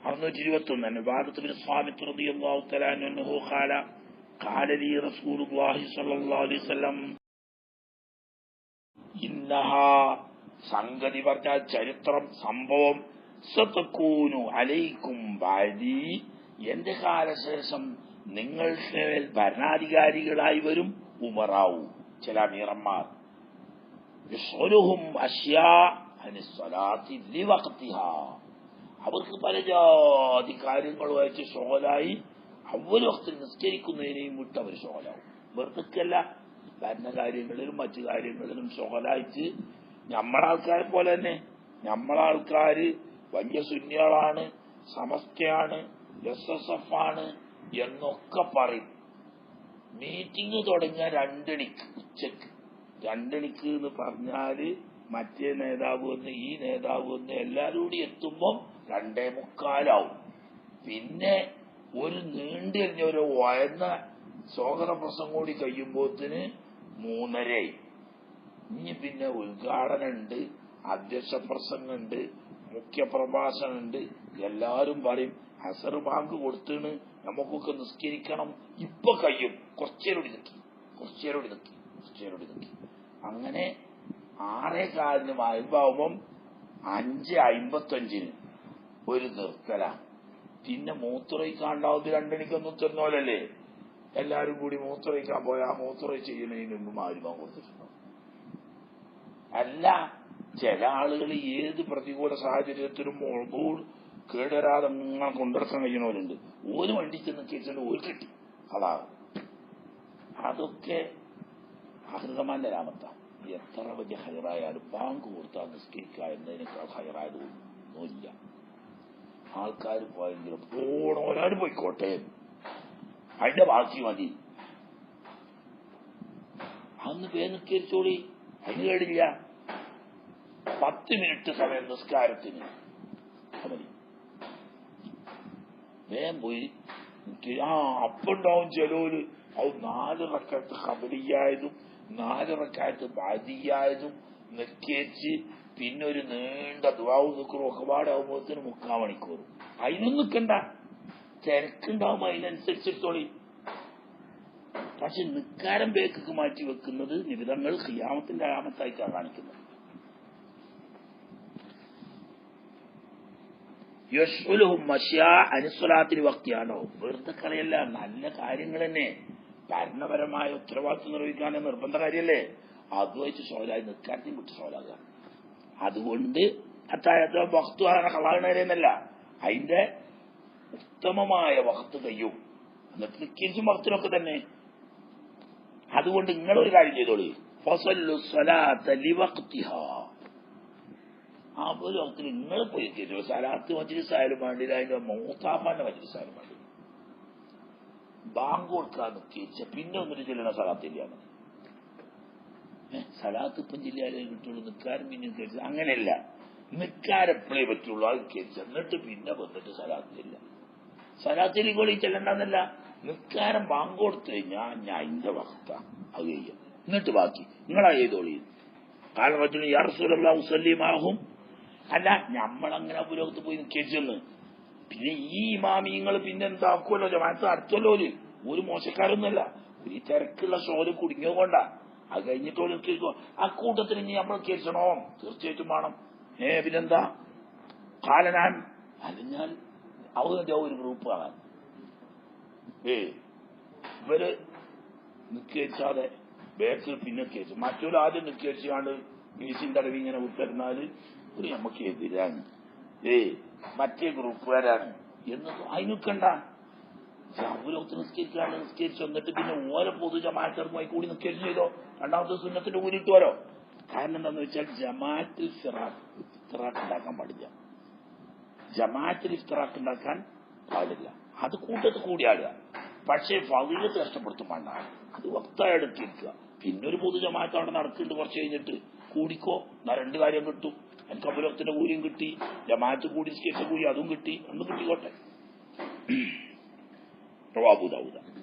അറുന്നൂറ്റി ഇരുപത്തി ഒന്ന് ഭാരതത്തിന് സ്വാമി റളിയല്ലാഹു തആല അൻഹു ഖാല സംഗതി പറഞ്ഞ ചരിത്രം സംഭവം സത്തക്കൂനു അലൈക്കും ബാദി എന്റെ കാലശേഷം നിങ്ങൾക്ക് ഭരണാധികാരികളായി വരും ഉമറാവു ചില യുസ്അലുഹും അശ്യാ അനി സ്വലാത്തി ലിവഖ്തിഹാ. അവർക്ക് പല ജാതി കാര്യങ്ങളുമായിട്ട് ഷോലായി അവർ വക്തിൽ നിസ്കരിക്കുന്നതിനെയും വിട്ട് അവർ ഷോലാവും. വെറുതെക്കല്ല ഭരണകാര്യങ്ങളിലും മറ്റു കാര്യങ്ങളിലും ഷോലായിട്ട് നമ്മളാൾക്കാരെ പോലെ തന്നെ. നമ്മളാൾക്കാര് വലിയ സുന്യാളാണ് സമസ്തയാണ് എസ് എസ് എഫ് ആണ് എന്നൊക്കെ പറയും. മീറ്റിംഗ് തുടങ്ങിയ രണ്ടണിക്ക് ഉച്ചയ്ക്ക്. രണ്ടണിക്ക് എന്ന് പറഞ്ഞാൽ മറ്റേ നേതാവ് വന്ന് ഈ നേതാവ് വന്ന് എല്ലാവരും കൂടി എത്തുമ്പം രണ്ടേ മുക്കാലാവും. പിന്നെ ഒരു നീണ്ടു കഴിഞ്ഞ ഒരു വയന്ന സ്വാഗത പ്രസംഗം കൂടി കഴിയുമ്പോത്തിന് മൂന്നരയായി. ഇനി പിന്നെ ഉദ്ഘാടനമുണ്ട് അധ്യക്ഷ പ്രസംഗമുണ്ട് മുഖ്യപ്രഭാഷണമുണ്ട് എല്ലാരും പറയും ഹസർ ബാങ്ക് കൊടുത്തിന് നമുക്കൊക്കെ നിസ്കരിക്കണം. ഇപ്പൊ കഴിയും. കുറച്ചേരോടി നിൽക്കി കുറച്ചേരോടി നിൽക്കി കുറച്ചേരോടി നിൽക്കി അങ്ങനെ ആറേ കാലിന് വായ്പാവുമ്പം അഞ്ച് അമ്പത്തഞ്ചിന്. ഒരു നിർത്തല പിന്നെ മൂത്രയിക്കാണ്ടാവുന്നത് രണ്ടണിക്കൊന്നും തന്നോലല്ലേ എല്ലാരും കൂടി മൂത്രയിക്കാൻ പോയാ മൂത്രയി ചെയ്യുന്നതിന് മുമ്പ് മാരുമാൻ കൊടുത്തിട്ടുണ്ടോ അല്ല ചില ആളുകൾ ഏത് പ്രതികൂല സാഹചര്യത്തിലും മുളകൂൾ കേടുവരാതെ ഇങ്ങനെ കൊണ്ടിറക്കാൻ കഴിയണവരുണ്ട് ഒരു വണ്ടി ചെന്ന് കേസിൽ ഒരു കിട്ടി. അതാ. അതൊക്കെ അഹൃതമാന്റെ രാമത്ത. എത്ര വലിയ ഹയറായാലും ബാങ്ക് കൊടുത്താൽ നിസ്കരിക്കുക എന്നതിനേക്കാൾ ഹയറായത് ഒന്നുമില്ല. ആൾക്കാർ പോയെങ്കിലും പോണവരാട് പോയിക്കോട്ടെ. അതിന്റെ ബാക്കി മതി. അന്ന് പേ നിസ്കരിച്ചോളി അതിന് കേടില്ല. പത്ത് മിനിറ്റ് സമയം നിസ്കാരത്തിന്. മതി. വേഗം പോയി ആ അപ്പുണ്ടാവും ചെലോര് അത് നാല് റക്കാലത്ത് കബലിയായതും നാല് റക്കാലത്ത് ബാദിയായതും നിൽക്കേച്ച് പിന്നെ ഒരു നീണ്ട ദ്വാവ് നിൽക്കും ഒക്കെ പാടാകുമ്പോഴത്തേന് മുക്കാൽ മണിക്കൂർ. അതിനൊന്നും നിൽക്കണ്ട. തിരക്കുണ്ടാവും. അതിനനുസരിച്ചിടത്തോളി. പക്ഷെ നിക്കാരം ബേക്കൊക്കെ മാറ്റി വെക്കുന്നത് നിബിധങ്ങൾ ഖിയാമത്തിന്റെ ആമത്തായിട്ടാണ് കാണിക്കുന്നത് യശ്വലും മഷ്യ അനുസ്വലാത്തിന് വക്തിയാണോ? വെറുതെ കളയല്ല. നല്ല കാര്യങ്ങൾ തന്നെ. ഭരണപരമായ ഉത്തരവാദിത്വം നിർവഹിക്കാൻ നിർബന്ധ കാര്യമല്ലേ അതുമായിട്ട് സോലായി നിൽക്കാനും വിട്ട് സോലാകുക അതുകൊണ്ട് അത്താഴത്തെ വക്തു കളാകണേന്നല്ല അതിന്റെ ഉത്തമമായ വക്ത് കയ്യും എന്നിട്ട് നിൽക്കും വക്തിനൊക്കെ തന്നെ അതുകൊണ്ട് നിങ്ങളൊരു കാര്യം ചെയ്തോളൂ. ഫസല്ലു സലാത്ത ആ ഒരു വക്തിൽ നിങ്ങൾ പോയി ചെയ്തോളൂ സലാത്ത് മജ്ലിസ് വേണ്ടില്ല അതിന്റെ മൂത്താപ്പാന്റെ മജ്ലിസ് വേണ്ടി ബാങ്ക് കൊടുക്കാൻ നിൽക്കിച്ച പിന്നെ ഒന്നിട്ട് ചെല്ലണ സലാത്തില്ല സലാത്ത് ഇപ്പം ജില്ലയിലേ കിട്ടുള്ളൂ നിൽക്കാരും പിന്നെ കേട്ടു അങ്ങനെയല്ല നിൽക്കാരെപ്പോഴേ പറ്റുള്ളൂ. അത് എന്നിട്ട് പിന്നെ വന്നിട്ട് സലാത്തില്ല. സലാത്തിൽ കൂടി ചെല്ലണ്ടെന്നല്ല. നിൽക്കാരം ബാങ്ക് കൊടുത്തു കഴിഞ്ഞാൽ ഞാൻ എന്റെ വക്ത. അത് ചെയ്യാം എന്നിട്ട് ബാക്കി. നിങ്ങളാ ചെയ്തോളി. കാരണം വെച്ചാൽ യാർസുലുള്ള മുസല്ലിമാഹും അല്ല ഞമ്മളങ്ങനെ പുരോഗത്ത് പോയി നിൽക്കെന്ന് പിന്നെ ഈ ഇമാമിയങ്ങൾ പിന്നെ എന്താക്കുമല്ലോ ജമാഅത്ത്? അടുത്തല്ലോ ഒരു മോശക്കാരൊന്നുമല്ല. ഒരു തിരക്കുള്ള ഷോൽ കുടുങ്ങിയതുകൊണ്ടാ അത് കഴിഞ്ഞിട്ട് ഒരു നിൽക്കോ ആ കൂട്ടത്തിൽ ഇനി നമ്മൾ കേൾക്കണോ തീർച്ചയായിട്ടും വേണം. ഏ പിന്നെന്താ? കാലനാൻ അല്ലെങ്കിൽ അവരുടെ ഒരു ഗ്രൂപ്പ് കാണാൻ ഏ ഇവർ നിക്കേച്ചാതെ ബേക്കിൽ പിന്നെ കേസ്. മറ്റൊരു ആദ്യം നിക്കേച്ചാണ്ട് ഈസിൻ തടവി ഇങ്ങനെ ഉത്തരുന്നാൽ നമുക്ക് എതിരാണ്. ഏ മറ്റേ ഗ്രൂപ്പുകാരാണ് എന്ന് അതിനൊക്കണ്ട ജാബുലോകത്ത് നിസ്കരിക്കുകയാണ് നിസ്കരിച്ചു എന്നിട്ട് പിന്നെ ഓരോ പൊതു ജമാഅത്തുമായി കൂടി നിസ്കരിച്ചു ചെയ്തോ? രണ്ടാമത്തെ സുന്നത്തിന്റെ കൂടി ഇട്ടുവരോ കാരണം എന്താന്ന് വെച്ചാൽ ജമാഅത്തിൽ ഇഫ്തിറാഖ് ഉണ്ടാക്കാൻ പാടില്ല. ജമാഅത്തിൽ ഇഫ്തിറാഖ് ഉണ്ടാക്കാൻ പാടില്ല. അത് കൂട്ടത്ത് കൂടിയാടുക പക്ഷേ ഫതിലത്ത് കഷ്ടപ്പെടുത്തും വേണ്ട. അത് വക്തായെടുത്തിരിക്കുക പിന്നെ ഒരു പൊതു ജമാഅത്ത് അവിടെ നടക്കുന്നുണ്ട് കുറച്ച് കഴിഞ്ഞിട്ട്. കൂടിക്കോ? എന്നാ രണ്ട് കാര്യം കിട്ടും. എനിക്ക് അപുരത്തിന്റെ കൂലിയും കിട്ടി. ജമാഅത്ത് കൂടി സ്കേറ്റ് കൂലി അതും കിട്ടി. ഒന്നും കിട്ടിക്കോട്ടെ. Ruabu Dawudah.